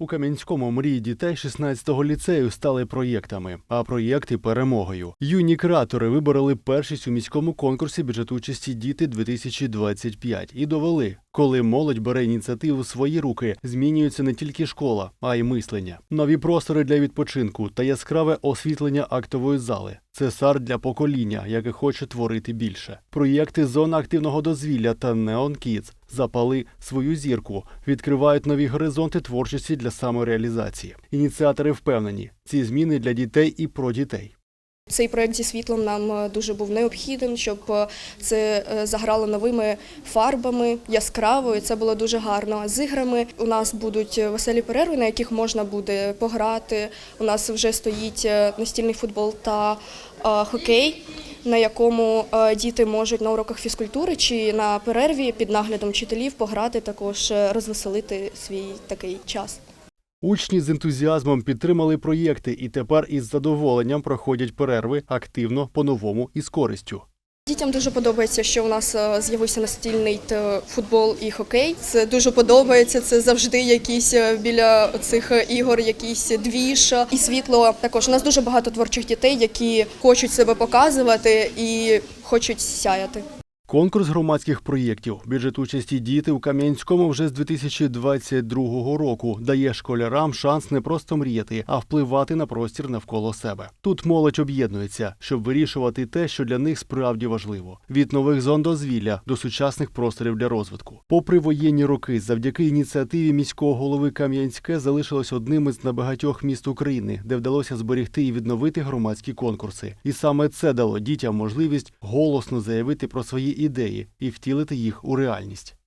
У Кам'янському мрії дітей 16-го ліцею стали проєктами, а проєкти перемогою. Юні креатори вибороли першість у міському конкурсі бюджетучасті діти 2025 і довели, коли молодь бере ініціативу в свої руки, змінюється не тільки школа, а й мислення. Нові простори для відпочинку та яскраве освітлення актової зали. Це старт для покоління, яке хоче творити більше. Проєкти зона активного дозвілля та Neon Kids запали свою зірку, відкривають нові горизонти творчості для самореалізації. Ініціатори впевнені, ці зміни для дітей і про дітей. Цей проект зі світлом нам е, дуже був необхідним, щоб е, це е, заграло новими фарбами, яскраво, і це було дуже гарно. З іграми у нас будуть веселі перерви, на яких можна буде пограти. У нас вже стоїть настільний футбол та хокей, на якому діти можуть на уроках фізкультури чи на перерві під наглядом вчителів пограти, також розвеселити свій такий час. Учні з ентузіазмом підтримали проєкти і тепер із задоволенням проходять перерви активно, по-новому і з користю. Дітям дуже подобається, що у нас е, з'явився настільний футбол і хокей. Це дуже подобається. Це завжди якісь е, біля цих ігор, якісь двіж і світло. Також у нас дуже багато творчих дітей, які хочуть себе показувати і хочуть сяяти. Конкурс громадських проєктів бюджет участі діти у Кам'янському вже з 2022 року дає школярам шанс не просто мріяти, а впливати на простір навколо себе. Тут молодь об'єднується, щоб вирішувати те, що для них справді важливо: від нових зон дозвілля до сучасних просторів для розвитку. Попри воєнні роки, завдяки ініціативі міського голови Кам'янське залишилось одним із небагатьох міст України, де вдалося зберегти і відновити громадські конкурси. І саме це дало дітям можливість голосно заявити про свої ідеї і втілити їх у реальність.